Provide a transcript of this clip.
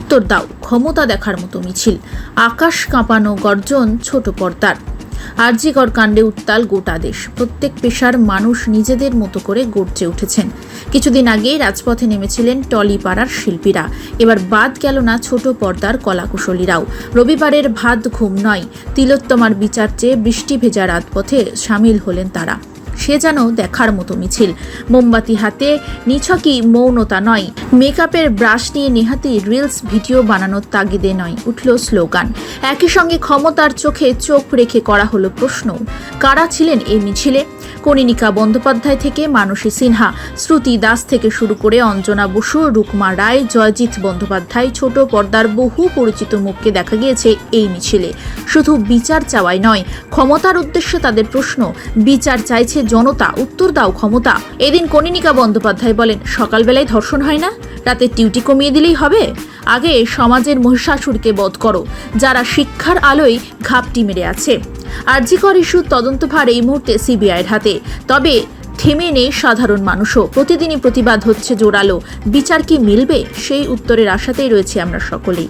উত্তর দাও, ক্ষমতা দেখার মতো মিছিল। আকাশ কাঁপানো গর্জন ছোট পর্দার। আরজিকর কাণ্ডে উত্তাল গোটা দেশ। প্রত্যেক পেশার মানুষ নিজেদের মতো করে গড়ছে উঠেছেন। কিছুদিন আগেই রাজপথে নেমেছিলেন টলিপাড়ার শিল্পীরা। এবার বাদ গেল না ছোট পর্দার কলাকুশলীরাও। রবিবারের ভাত ঘুম নয়। তিলোত্তমার বিচার চেয়ে বৃষ্টি ভেজা রাজপথে সামিল হলেন তারা। সে যেন দেখার মতো মিছিল। মোমবাতি হাতে নিছকই মৌনতা নয়। মেকআপের ব্রাশ নিয়ে নেহাতি রিলস, ভিডিও বানানোর তাগিদে নয়, উঠল স্লোগান। একই সঙ্গে ক্ষমতার চোখে চোখ রেখে করা হলো প্রশ্ন, কারা ছিলেন এই মিছিলে? কনিনিকা বন্দ্যোপাধ্যায় থেকে মানসী সিনহা, শ্রুতি দাস থেকে শুরু করে অঞ্জনা বসু, রুকমা রায়, জয়জিৎ বন্দ্যোপাধ্যায়, ছোট পর্দার বহু পরিচিত মুখকে দেখা গিয়েছে এই মিছিলে। শুধু বিচার চাওয়াই নয়, ক্ষমতার উদ্দেশ্যে তাদের প্রশ্ন। বিচার চাইছে জনতা, উত্তর দাও ক্ষমতা। এদিন কনিনিকা বন্দ্যোপাধ্যায় বলেন, সকালবেলায় ধর্ষণ হয় না, রাতে ডিউটি কমিয়ে দিলেই হবে। আগে সমাজের মহিষাসুরকে বধ করো, যারা শিক্ষার আলোয় ঘাপটি মেরে আছে। আরজিকর ইস্যুর তদন্তভার এই মুহূর্তে সিবিআইয়ের হাতে। তবে থেমে নেই সাধারণ মানুষও। প্রতিদিনই প্রতিবাদ হচ্ছে জোরালো। বিচার কি মিলবে? সেই উত্তরের আশাতেই রয়েছে আমরা সকলেই।